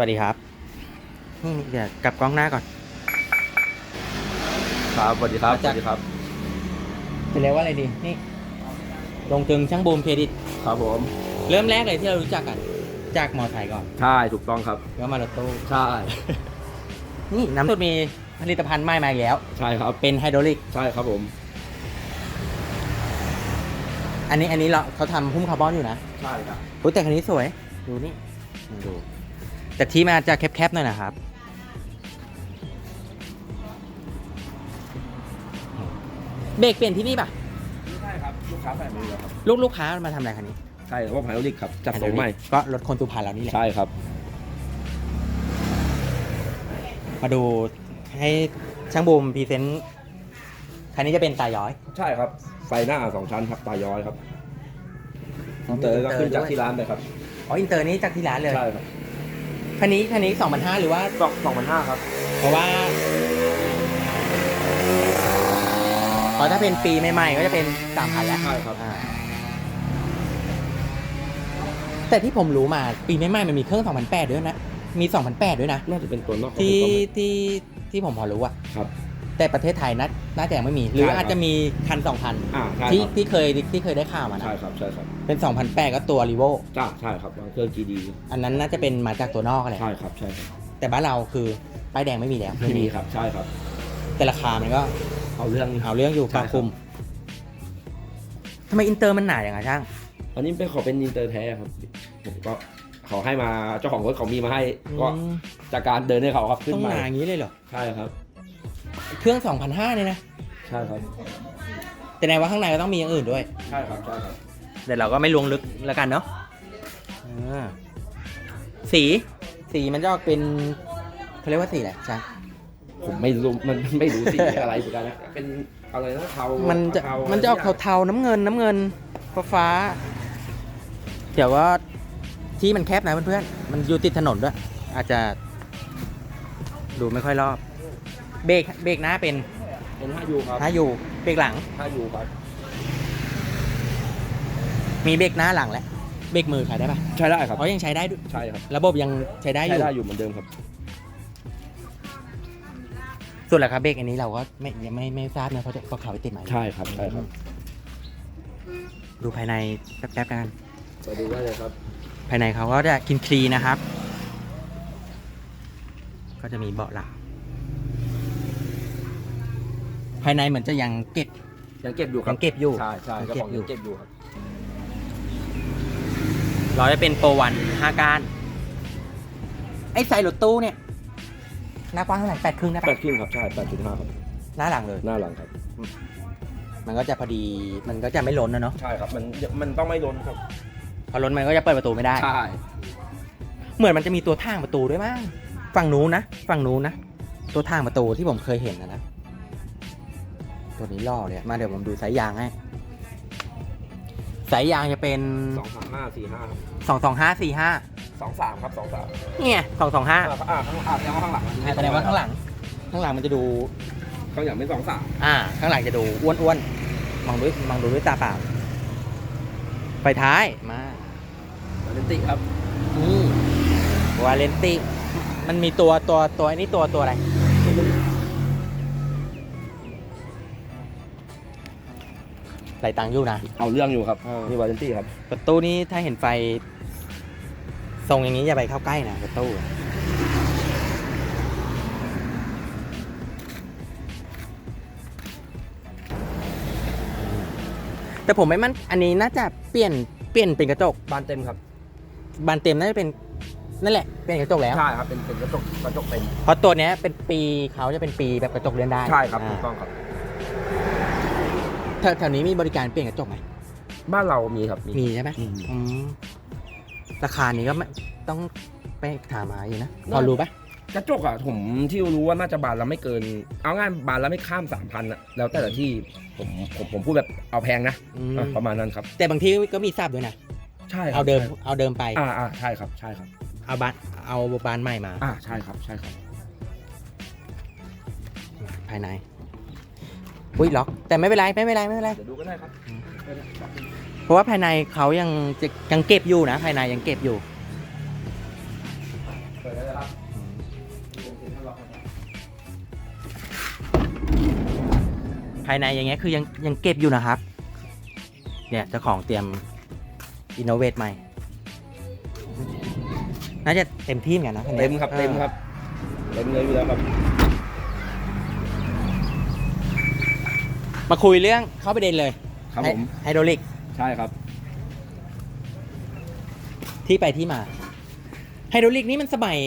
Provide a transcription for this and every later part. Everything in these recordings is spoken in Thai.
วัสดีครับ นี่เดี๋ยวกลับกล้องหน้าก่อน ครับสวัสดีครับมาสจากวัสดีครับจะเรียกว่าอะไรดี นี่ ลงถึงช่างบูมเครดิต ครับผมเริ่มแรกเลยที่เรารู้จักกัน จากมอไซค์ก่อน ใช่ถูกต้องครับ แล้วมารถตู้ใช่นี่น้ำสุดมีผลิตภัณฑ์ใหม่มาอีกแล้ว ใช่ครับ เป็นไฮดรอลิก ใช่ครับผม อันนี้อันนี้เราเขาทำพุ่มคาร์บอนอยู่นะ ใช่ครับอุ๊ยแต่คันนี้สวย ดูนี่มาดู แต่ที่มาจะแคบๆหน่อยนะครับ เบรกเปลี่ยนที่นี่ป่ะ ใช่ครับ ลูกค้าใส่มือครับ ลูกลูกค้ามาทำอะไรคันนี้ใช่ว่าไฮโดรลิกครับจัดส่งใหม่ ก็รถคนตุพันเรานี่แหละ ใช่ครับ มาดูให้ช่างบูมพรีเซนต์คันนี้จะเป็นตาย้อย ใช่ครับไฟหน้าสองชั้นครับตาย้อยครับเตอร์ก็ขึ้นจากที่ร้านเลยครับ อ๋อ อินเตอร์นี้จากที่ร้านเลย ใช่ครับ คันนี้คันนี้สองพันห้าหรือว่า สองสองพันห้าครับ เพราะว่าเพราะถ้าเป็นปีใหม่ๆก็จะเป็นสามพันแล้วใช่ครับ อ่าแต่ที่ผมรู้มาปีใหม่ๆมันมีเครื่อง2008ด้วยนะ มี2008ด้วยนะ น่าจะเป็นตัวนอกของที่ถูกต้องไหมที่ที่ผมพอรู้อะ ครับ แต่ประเทศไทยน่าน่าจะยังไม่มี หรือใช่ครับอาจจะมีคัน2,000อ่าใช่ที่ครับ ที่เคยที่เคยได้ข่าวมานะ ใช่ครับใช่ครับเป็น 2008 ก็ตัวรีโวจ้าใช่ครับวางเครื่อง GD อันนั้นน่าจะเป็นมาจากตัวนอกแหละใช่ครับใช่ครับแต่บ้านเราคือป้ายแดงไม่มีแล้วไม่มีครับใช่ครับ แต่ราคามันก็เอาเรื่องเอาเรื่องอยู่ใช่ปาครับคุมทำไมอินเตอร์มันหนาอย่างไรช่าง อันนี้เป็นขอเป็นอินเตอร์แท้ครับผมก็เขาให้มาเจ้าของรถเขามีมาให้ ก็อืมจากการเดินให้เขาครับขึ้นต้องมาหนาอย่างนี้เลยเหรอ ใช่ครับ เครื่อง2,500เนี่ยนะ ใช่ครับแต่ในว่าข้างในก็ต้องมีอย่างอื่นด้วย ใช่ครับใช่ครับเดี๋ยวเราก็ไม่ลวงลึกแล้วกันเนาะอ่าสีสีมันจะออกเป็นเขาเรียกว่าสีอะไรช่างผมไม่รู้มันไม่รู้สีอะไรเหมือนกันนะเป็นอะไรนะเทามัมันจะมันจะออกเทาๆน้ำเงินน้ำเงินฟ้าฟ้าๆเดี๋ยวว่าที่มันแคบนะเพื่อนๆมันอยู่ติดถนนด้วย อาจจะดูไม่ค่อยรอบ เบรกเบรกหน้าเป็นเป็นห้ายูครับท้าอยู่เบรกหลังห้ายูครับ มีเบรกหน้าหลังแล้วเบรกมือใช้ได้ปะใช้ได้ครับเพราะยังใช้ได้ด้วยใช่ครับ ระบบยังใช้ได้อใช้ยู่ได้อยู่เหมือนเดิมครับ ส่วนราคาเบรกอันนี้เราก็ไม่ยังไม่ไม่ทราบนะเพราะเพราะเขาไปติดหมายใช่ครับใช่ครับ ดูภายในแป๊บๆกันไปดูได้เลยครับ ภายในเขาก็จะคินคลีนะครับ ก็จะมีเบาะหลังภายในเหมือนจะยังเก็บ ยังเก็บอยู่ครัยับงเก็บอยู่ใช่ใช่ยังเจ้าเก็ขบองอยู่ยังเก็บอยู่ครับเราจะเป็นโปรวันห้าการไอ้ไซรถตู้เนี่ยหน้ากว้างเท่าไหร่แปดครึ่งนะแปดครึ่งครับใช่แปดจุดห้าครับหน้าหลังเลย หน้าหลังครับ มันก็จะพอดีมันก็จะไม่ล้นนะเนาะใช่ครับ มันมันต้องไม่ล้นครับ พอล้นมันก็จะเปิดประตูไม่ได้ใช่เหมือนมันจะมีตัวทางประตูด้วยมั้งฝั่งนู้นนะฝั่งนู้นนะตัวทางประตูที่ผมเคยเห็นนะนะ ตัวนี้ล่อเลยมาเดี๋ยวผมดูสายยางให้ สายยางจะเป็นสองสามห้าสี่ห้าสองสองห้าสี่ห้าสองสามครับสองสามเนี่ยสองสองห้าอ่าอ่าข้างอ่าแสดงว่าข้างหลังแสดงว่าข้างหลัง ข้างหลังมันจะดูข้างหลังเป็นสองสามอ่า ข้างหลังจะดูอ้วนๆมองด้วยมองดูด้วยตาเปล่าไฟท้ายมาวาเลนติครับนี่วาเลนติมันมีตัวตัวตัวไอ้นี่ตัวตัวอะไร ไหลตังค์อยู่นะ เอาเรื่องอยู่ครับ เออนี่วาเลนตี้ครับ ประตูนี้ถ้าเห็นไฟทรงอย่างนี้อย่าไปเข้าใกล้นะประตูแต่ผมไม่มั่นอันนี้น่าจะเปลี่ยนเปลี่ยนเป็นกระจก บานเต็มครับ บานเต็มน่าจะเป็นนั่นแหละเปลี่ยนกระจกแล้ว ใช่ครับ เป็นเป็นกระจกกระจกเต็ม เพราะตัวเนี้ยเป็นปีเขาจะเป็นปีแบบกระจกเลื่อนได้ใช่ครับาถูกต้องครับ แถวแถวนี้มีบริการเปลี่ยนกระจกไหมบ้านเรามีครับมี มีใช่ไหมอืมอืมราคานี้ก็ไม่ต้องไปถามหาอยู่นะน่าพอรู้ปะกระจกอะผมที่รู้ว่าน่าจะบานละไม่เกิน เอาง่ายบานละไม่ข้ามสามพันอะแล้วแต่ละที่ผมผมผมพูดแบบเอาแพงนะอืมอะประมาณนั้นครับ แต่บางที่ก็มีทราบด้วยนะใช่ครับเอาเดิมใช่เอาเดิมไป อ่าอ่าใช่ครับใช่ครับ เอาบานเอาบานใหม่มา อ่าใช่ครับใช่ครับ ภายใน อุ้ยล็อกแต่ไม่เป็นไรไม่เป็นไรไม่เป็นไร เดี๋ยวดูก็ได้ครับเพราะว่าภายในเขายังจะยังเก็บอยู่นะ ภายในยังเก็บอยู่ เปิดได้เลยภายในอย่างเงี้ยคือยังยังเก็บอยู่นะครับ เนี่ยเจ้าของเตรียมอินโนเวทใหม่ น่าจะเต็มที่เหมือนกันนะคันนี้เต็มครับเต็มครับเต็มเลยอยู่แล้วครับ มาคุยเรื่องเข้าประเด็นเลยครับผมไฮโดรลิกใช่ครับ ที่ไปที่มาไฮโดรลิกนี่มันสมัย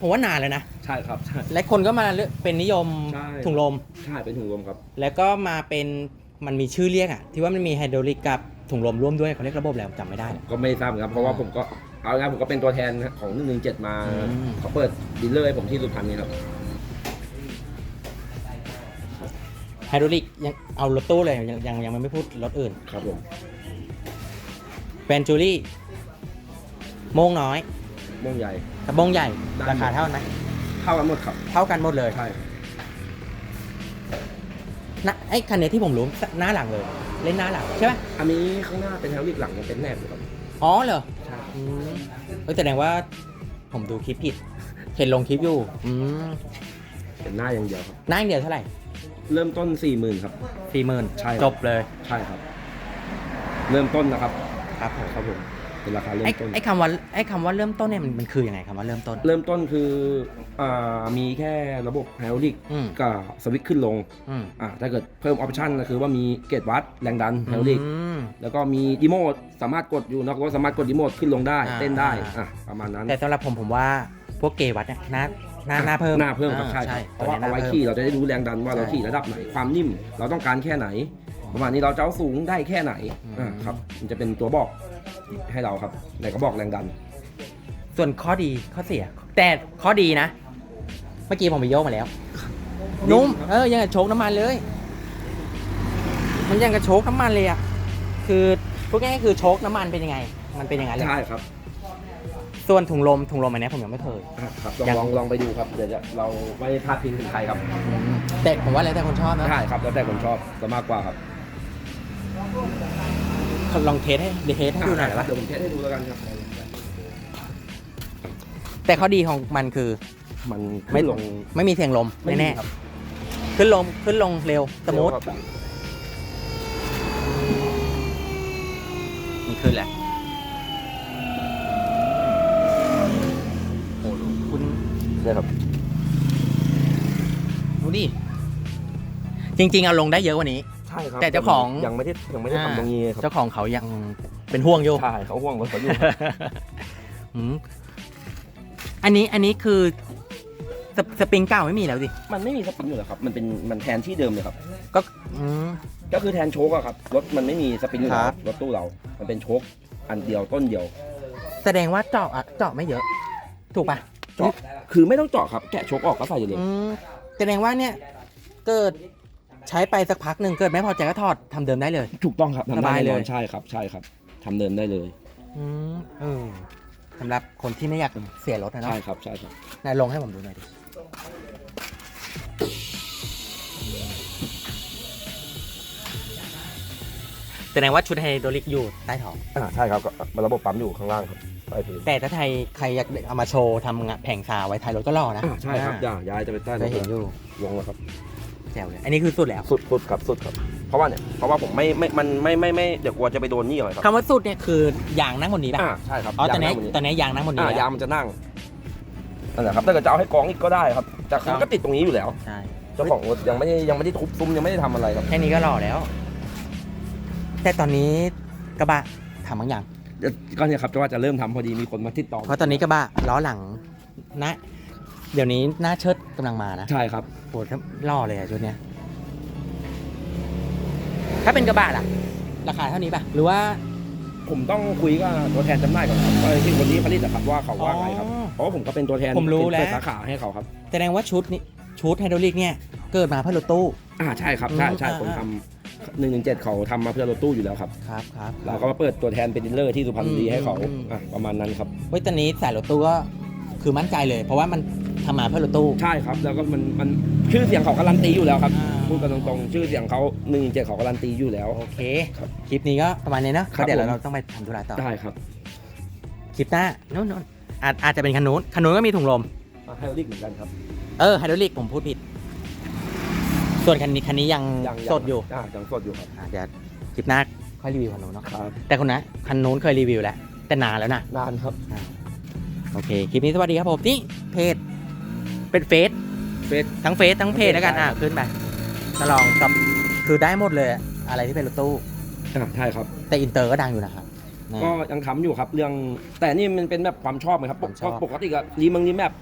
ผมว่านานแล้วนะ ใช่ครับใช่ และคนก็มาเลือกเป็นนิยมใช่ ถุงลม ใช่เป็นถุงลมครับ แล้วก็มาเป็นมันมีชื่อเรียกอะที่ว่ามันมีไฮโดรลิกกับถุงลมร่วมด้วยเขาเรียกระบบแล้วจำไม่ได้ ก็ไม่ทราบเหมือนกันเพราะว่าผมก็เอาง่ายผมก็เป็นตัวแทนของ117มาอืม เขาเปิดดีลเลอร์ให้ผมที่สุพรรณนี่ครับ ไฮโดรลิกยังเอารถตู้เลยยังยังยังไม่พูดรถอื่นครับผมแวนจูรี่โมงน้อยม่วงใหญ่ กับโมงใหญ่ ได้ราคาเท่ากันไหมเท่ากันหมดครับเท่ากันหมดเลยใช่นะไอ้คันเนี้ยที่ผมรู้หน้าหลังเลย เล่นหน้าหลังใช่ไหมอันนี้ข้างหน้าเป็นแถวลิกหลังเป็นแนบอยู่ครับอ๋อเหรอใช่อืมเออแสดงว่าผมดูคลิปผิดเห็นลงคลิปอยู่อืมเป็นหน้าอย่างเดียวครับหน้าอย่างเดียวเท่าไหร่ เริ่มต้น40,000ครับ สี่หมื่นใช่ จบเลยใช่ครับ เริ่มต้นนะครับครับผมครับผมเป็นราคาเริ่ไอ้มต้น ไอ้คำว่าไอ้คำว่าเริ่มต้นเนี่ยมันมันคือยังไงคำว่าเริ่มต้น เริ่มต้นคืออ่ามีแค่ระบบไฮดรอลิกอืม กับสวิตช์ขึ้นลงอืมอ่าถ้าเกิดเพิ่มออปชันก็คือว่ามีเกจวัดแรงดันไฮดรอลิก อืม แล้วก็มีดีโมดสามารถกดอยู่นอกรถสามารถกดดีโมดขึ้นลงได้อ่าเต้นได้อ่า อะประมาณนั้นแต่สำหรับผมผมว่าพวกเกย์วัดเนี่ยหน้า หน้าหน้าเพิ่มหน้าเพิ่มครับอ่าใช่ใช่เพราะว่าตัวนี้เอาไว้หน้ขี่พิ่มเราจะได้รู้แรงดันว่าเราใช่ขี่ระดับไหนความนิ่ม เราต้องการแค่ไหน ประมาณนี้เราจะเอาสูงได้แค่ไหนอืมอ่าครับมันจะเป็นตัวบอกให้เราครับไหนก็บอกแรงดัน ส่วนข้อดีข้อเสีย แต่ข้อดีนะ เมื่อกี้ผมไปโยกมาแล้ว นุ่ม เออยังกับโชคน้ำมันเลย มันยังกับโชคน้ำมันเลยอะคือพูดง่ายๆคือโชคน้ำมันเป็นยังไง มันเป็นอย่างนั้นเลยใช่ครับ ส่วนถุงลมถุงลมอันเนี้ยผมยังไม่เคย อะครับลองยัง ลองลองไปดูครับเดี๋ยวจะเราไม่พลาดพิงถึงใครครับแต่ผมว่าแล้วแต่คนชอบนะ ใช่ครับแล้วแต่คนชอบจะมากกว่าครับลองเทสให้เดี๋ยวเทสให้ดูหน่อยครัว่าบเดี๋ยวผมเทสให้ดูแล้วกันครับแต่ข้อดีของมันคือมันไม่ไม่ลง ไม่มีเสียงลมไม่มีแน่ครับ ๆขึ้นลงขึ้นลงเร็วสมูท ครับมีขึ้นแหละโอ้โหคุณ ได้ครับดูดิจริง ๆ เอาลงได้เยอะกว่านี้ ใช่ครับแต่เจ้าของ ยังไม่ได้ยังไม่ได้ทำตรงนี้ครับเจ้าของเขายังเป็นห่วงอยู่ใช่เขาห่วงรถเขาอยู่อืมอันนี้อันนี้คือสสปริงเก่าไม่มีแล้วสิมันไม่มีสปริงอยู่แล้วครับ มันเป็นมันแทนที่เดิมเลยครับก็อืมก็คือแทนโชคอะครับรถมันไม่มีสปริงอยู่คแล้รัวบรถตู้เรา มันเป็นโชคอันเดียวต้นเดียวแสดงว่าเจาะอะเจาะไม่เยอะ ถูกปะ เจาะ คือไม่ต้องเจาะครับแกะโชคออกก็ใส่เลย อืมแสดงว่าเนี่ยเกิดใช้ไปสักพักหนึ่งเกิดไม่พอใจก็ถอดทำเดิมได้เลย ถูกต้องครับทำสได้บายแน่นอนเลยใช่ครับ ใช่ครับทำเดิมได้เลย อืมเออสำหรับคนที่ไม่อยากเสียรถนะเนาะใช่ครับใช่ครับ นายลงให้ผมดูหน่อยดิ แสดงว่าชุดไฮโดรลิกอยู่ใต้ท้อง อ่าใช่ครับก็ระบบปั๊มอยู่ข้างล่างครับใต้พื้นแต่ถ้าไทยใครอยากเอามาโชว์ทำงานแผงซาไว้ท้ายรถก็รอนะอ่าใช่ครับอย่าย้ายจะไปใต้จะเห็นอยู่ลงแล้วครับ แจ๋วเลยอันนี้คือสุดแล้วสุดสุดครับสุดครับ เพราะว่าเนี่ยเพราะว่าผมไม่ไม่มันไม่ไม่ไม่เดี๋ยวกลัวจะไปโดนนี่หน่อยครับคำว่าสุดเนี่ยคือยางนั่งบนนี้ป่ะอ่าใช่ครับอ๋อตอนนี้ยางตอนนี้ยางนั่งบนนี้อ่าแล้วยางมันจะนั่งนั่นแหละครับถ้าเกิดจะเอาให้กองอีกก็ได้ครับแต่คือมันก็ติดตรงนี้อยู่แล้วใช่เจ้าของรถยังไม่ได้ยังไม่ได้ทุบซุ้มยังไม่ได้ทำอะไรครับแค่นี้ก็รอแล้ว แต่ตอนนี้กระบะทำบางอย่างเดี๋ยวก็เนี่ยครับจะว่าจะเริ่มทำพอดีมีคนมาติดต่อเพราะตอนนี้กระบะล้อหลังนะ เดี๋ยวนี้หน้าเชิดกำลังมานะใช่ครับ โหถ้าล่อเลยอะชุดเนี้ยถ้าเป็นกระบะล่ะ ราคาเท่านี้ป่ะ หรือว่าผมต้องคุยกับตัวแทนจำหน่ายก่อนครับว่าที่คนที่ผลิตอะครับว่าเขาว่าไงครับอ๋อ เพราะว่าผมก็เป็นตัวแทนผมรู้เป็นแล้ว เปิดสาขาให้เขาครับแสดงว่าชุดนี้ชุดไฮดรอลิกเนี่ยเกิดมาเพื่อรถตู้ อ่าใช่ครับใช่ใช่อืม คนอ่าทำ หนึ่งหนึ่งเจ็ดเขาทำมาเพื่อรถตู้อยู่แล้วครับ ครับครับเราก็มาเปิดตัวแทนเป็นดีลเลอร์ที่สุพรรณบุรีอืมให้เขาอืมอะประมาณนั้นครับ เฮ้ยตอนนี้สายรถตู้ก็คือมั่นใจเลย เพราะว่ามันทำมาเพื่อรถตู้ ใช่ครับ แล้วก็มันมันชื่อเสียงเขาการันตีอยู่แล้วครับ อ่า พูดกันตรงๆ ชื่อเสียงเขาหนึ่งเจ็ดเขาการันตีอยู่แล้ว โอเค ครับคลิปนี้ก็ประมาณนี้เนอะครับเพราะเดี๋ยวผม เราต้องไปทำธุระต่อ ได้ครับคลิปหน้าโน่นโน่นอาจอาจจะเป็นคันนู้นคันนู้นก็มีถุงลมไฮดรอลิกเหมือนกันครับ เออไฮดรอลิกผมพูดผิด ส่วนคันนี้คันนี้ยังยังสดอยู่ายังสดอยู่ครับอะเดี๋ยวคลิปหน้าค่อยรีวิวคันนู้นเนาะครับแต่คนนะคันนู้นเคยรีวิวแล้ว แต่นานแล้วนะนานครับโอเคคลิปนี้สวัสดีครับผมนี่เพจเป็นเฟซเฟซ ทั้งเฟซทั้งเพจแล้วกันอะขึ้นไปมาลองกับคือได้หมดเลยอะอะไรที่เป็นรถตู้อ่าใช่ครับ แต่อินเตอร์ก็ดังอยู่นะครับนะ ก็ยังทำอยู่ครับเรื่องแต่นี่มันเป็นแบบความชอบไหมครับความชอบ ปกติก็รีมังรีแมป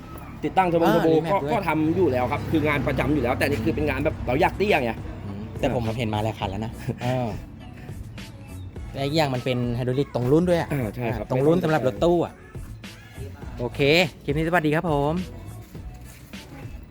ติดตั้งเทอร์โบอ่าเทอร์โบรีแมปก็ด้วย ก็ทำอยู่แล้วครับ คืองานประจำอยู่แล้ว แต่นี่คือเป็นงานแบบเราอยากเตี้ยไง อืมแต่ผมเห็นมาแล้วคันแล้วนะเออแต่อีกอย่างมันเป็นไฮดรอลิกตรงรุ่นด้วยอะอ่าใช่ครับ ตรงรุ่นสำหรับรถตู้อะโอเค คลิปนี้สวัสดีครับผม